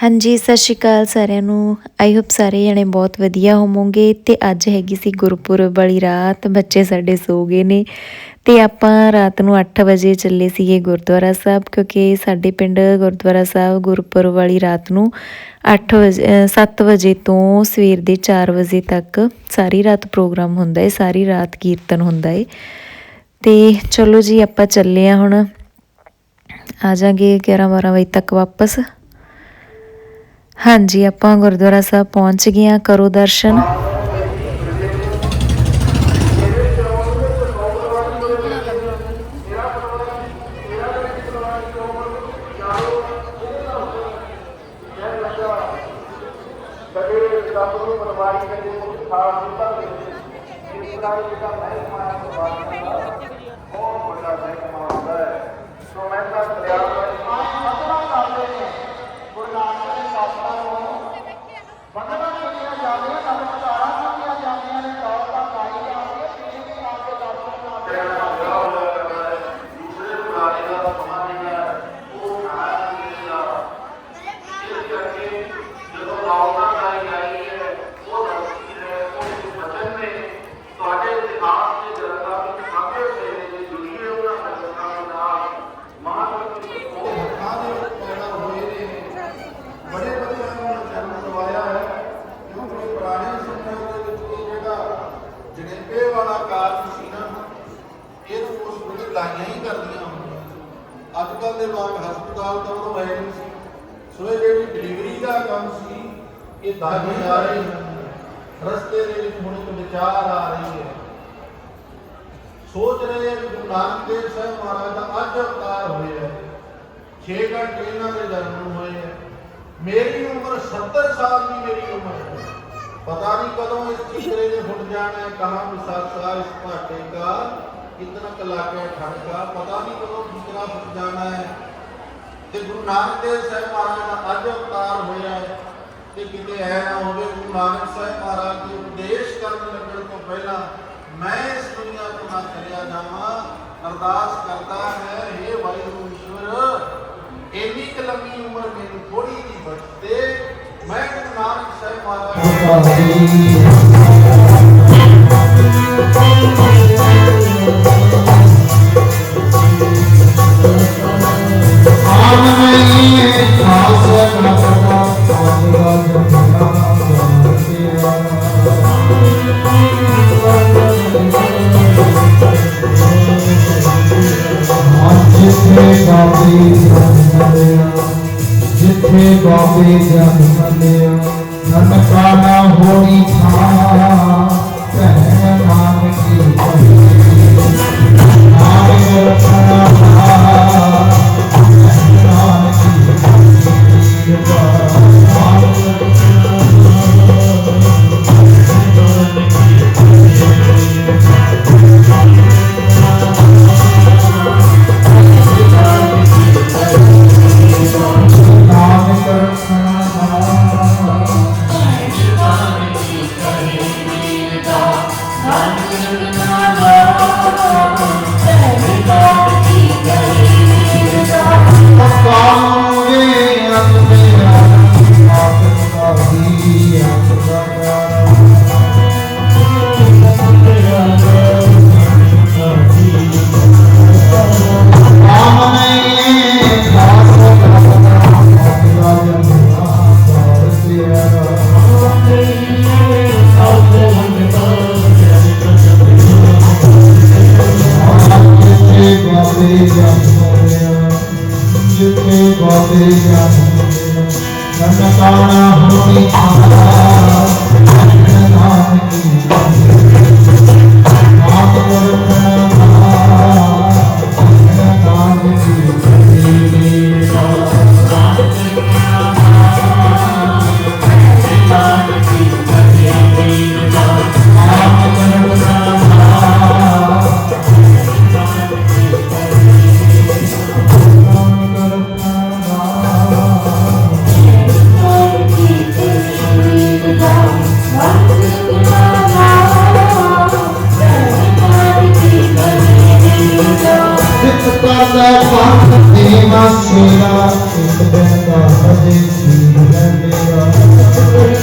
ਹਾਂਜੀ, ਸਤਿ ਸ਼੍ਰੀ ਅਕਾਲ ਸਾਰਿਆਂ ਨੂੰ। ਆਈ ਹੋਪ ਸਾਰੇ ਜਣੇ ਬਹੁਤ ਵਧੀਆ ਹੋਵੋਗੇ ਤੇ ਅੱਜ ਹੈਗੀ ਸੀ ਗੁਰਪੁਰਬ ਵਾਲੀ ਰਾਤ। ਬੱਚੇ ਸਾਡੇ ਸੋ ਗਏ ਨੇ ਤੇ ਆਪਾਂ ਰਾਤ ਨੂੰ 8 ਵਜੇ ਚੱਲੇ ਸੀਗੇ ਗੁਰਦੁਆਰਾ ਸਾਹਿਬ ਕਿਉਂਕਿ ਸਾਡੇ ਪਿੰਡ ਗੁਰਦੁਆਰਾ ਸਾਹਿਬ ਗੁਰਪੁਰਬ ਵਾਲੀ ਰਾਤ ਨੂੰ 8 ਵਜੇ 7 ਵਜੇ ਤੋਂ ਸਵੇਰ ਦੇ 4 ਵਜੇ ਤੱਕ ਸਾਰੀ ਰਾਤ ਪ੍ਰੋਗਰਾਮ ਹੁੰਦਾ ਏ, ਸਾਰੀ ਰਾਤ ਕੀਰਤਨ ਹੁੰਦਾ ਏ। ਤੇ ਚਲੋ ਜੀ, ਆਪਾਂ ਚੱਲੇ ਆ ਹੁਣ। ਆ ਜਾਾਂਗੇ 11 12 ਵਜੇ ਤੱਕ ਵਾਪਸ। ਹਾਂਜੀ ਆਪਾਂ ਗੁਰਦੁਆਰਾ ਸਾਹਿਬ ਪਹੁੰਚ ਗਏ ਆ ਕਰੋ ਦਰਸ਼ਨ। ਕਦੇ ਰੱਬ பதவி ਤਾਂ ਹੀ ਕਰਦੀਆਂ ਹੁੰਦੀਆਂ। ਅੱਜ ਕੱਲ ਦੇ ਲੋਕ ਹਸਪਤਾਲ ਤੋਂ ਉਦੋਂ ਆਏ ਨਹੀਂ ਸੀ। ਸੋ ਇਹ ਜਿਹੜੀ ਡਿਲੀਵਰੀ ਦਾ ਕੰਮ ਸੀ, ਇਹ ਦਾਦੀ ਆ ਰਹੀ ਰਸਤੇ ਦੇ ਵਿੱਚ ਹੁਣ ਇੱਕ ਵਿਚਾਰ ਆ ਰਹੀ ਹੈ। ਸੋਚ ਰਹੇ ਹਾਂ ਕਿ ਗੁਰੂ ਨਾਨਕ ਦੇਵ ਸਾਹਿਬ ਮਹਾਰਾਜ ਦਾ ਅੱਜ ਅਵਤਾਰ ਹੋਇਆ ਹੈ। 6 ਘੰਟੇ ਇਹਨਾਂ ਦੇ ਜਨਮ ਹੋਏ ਹੈ। ਮੇਰੀ ਉਮਰ 70 ਸਾਲ ਦੀ ਮੇਰੀ ਉਮਰ ਹੈ। ਪਤਾ ਨਹੀਂ ਕਦੋਂ ਇਸ ਚੀਕਰੇ ਨੇ ਫੁੱਟ ਜਾਣਾ ਹੈ, ਕਹਾਂ ਵਿਸਾਖਾ ਇਸ ਭਾਟੇ ਦਾ ਕਿਤਨਾ ਕਲਾਕੇ ਠਣਕਾ ਪਤਾ ਨਹੀਂ ਕਦੋਂ ਚੀਕਰਾ ਫੁੱਟ ਜਾਣਾ ਹੈ। ਤੇ ਗੁਰੂ ਨਾਨਕ ਦੇਵ ਸਾਹਿਬ ਮਹਾਰਾਜ ਦਾ ਅੱਜ ਅਵਤਾਰ ਹੋਇਆ ਹੈ ਕਿ ਕਿਤੇ ਐ ਨਾ ਹੋਵੇ, ਗੁਰੂ ਨਾਨਕ ਸਾਹਿਬ ਮਹਾਰਾਜ ਦੇ ਉਪਦੇਸ਼ ਕਰਨ ਲੱਗਣ ਤੋਂ ਪਹਿਲਾਂ ਮੈਂ ਇਸ ਦੁਨੀਆ ਤੋਂ ਨਾ ਚਲਿਆ ਜਾਵਾਂ। ਅਰਦਾਸ ਕਰਦਾ ਹੈ हे ਵਾਹਿਗੁਰੂ ਈਸ਼ਵਰ, ਇੰਨੀ ਕੁ ਲੰਮੀ ਉਮਰ ਮੈਨੂੰ ਥੋੜੀ ਜਿਹੀ ਬਖਸ਼ਦੇ ਮੈਂ ਗੁਰੂ ਨਾਨਕ ਸਾਹਿਬ ਮਹਾਰਾਜ ਜਿੱਥੇ ਬਾਬੇ ਜਨ ਮਲਿਆ ਜਿੱਥੇ ਬਾਬੇ ਜਨ ਮਲਿਆ ਨਨਕਾ ਨਾ ਹੋਣੀ ਥਾਂ ਕਹਿ ਨਾਮ ਨਾਮ ਰਖਣਾ Thank you.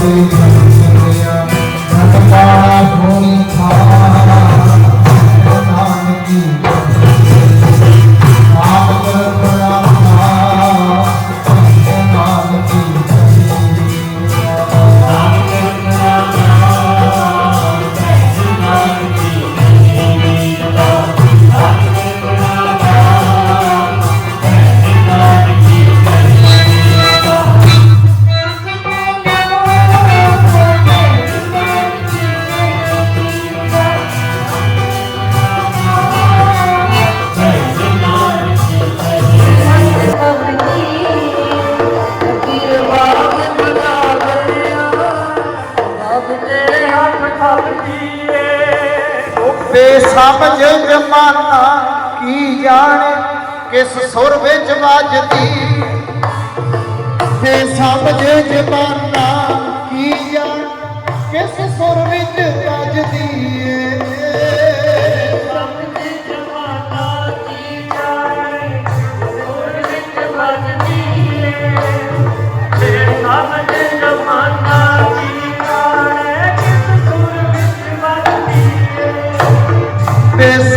Thank you. ਬੇਸਮਝ ਜਮਾਨਾ ਕੀ ਜਾਣੇ, ਕਿਸ ਸੁਰ ਵਿੱਚ ਵੱਜਦੀ? ਬੇਸਮਝ ਜਮਾਨਾ ਕੀ ਜਾਣੇ, ਕਿਸ ਸੁਰ ਵਿੱਚ ਵੱਜਦੀ?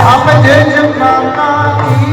ਬੇਸਮਝ ਜਮਾਨਾ ਕੀ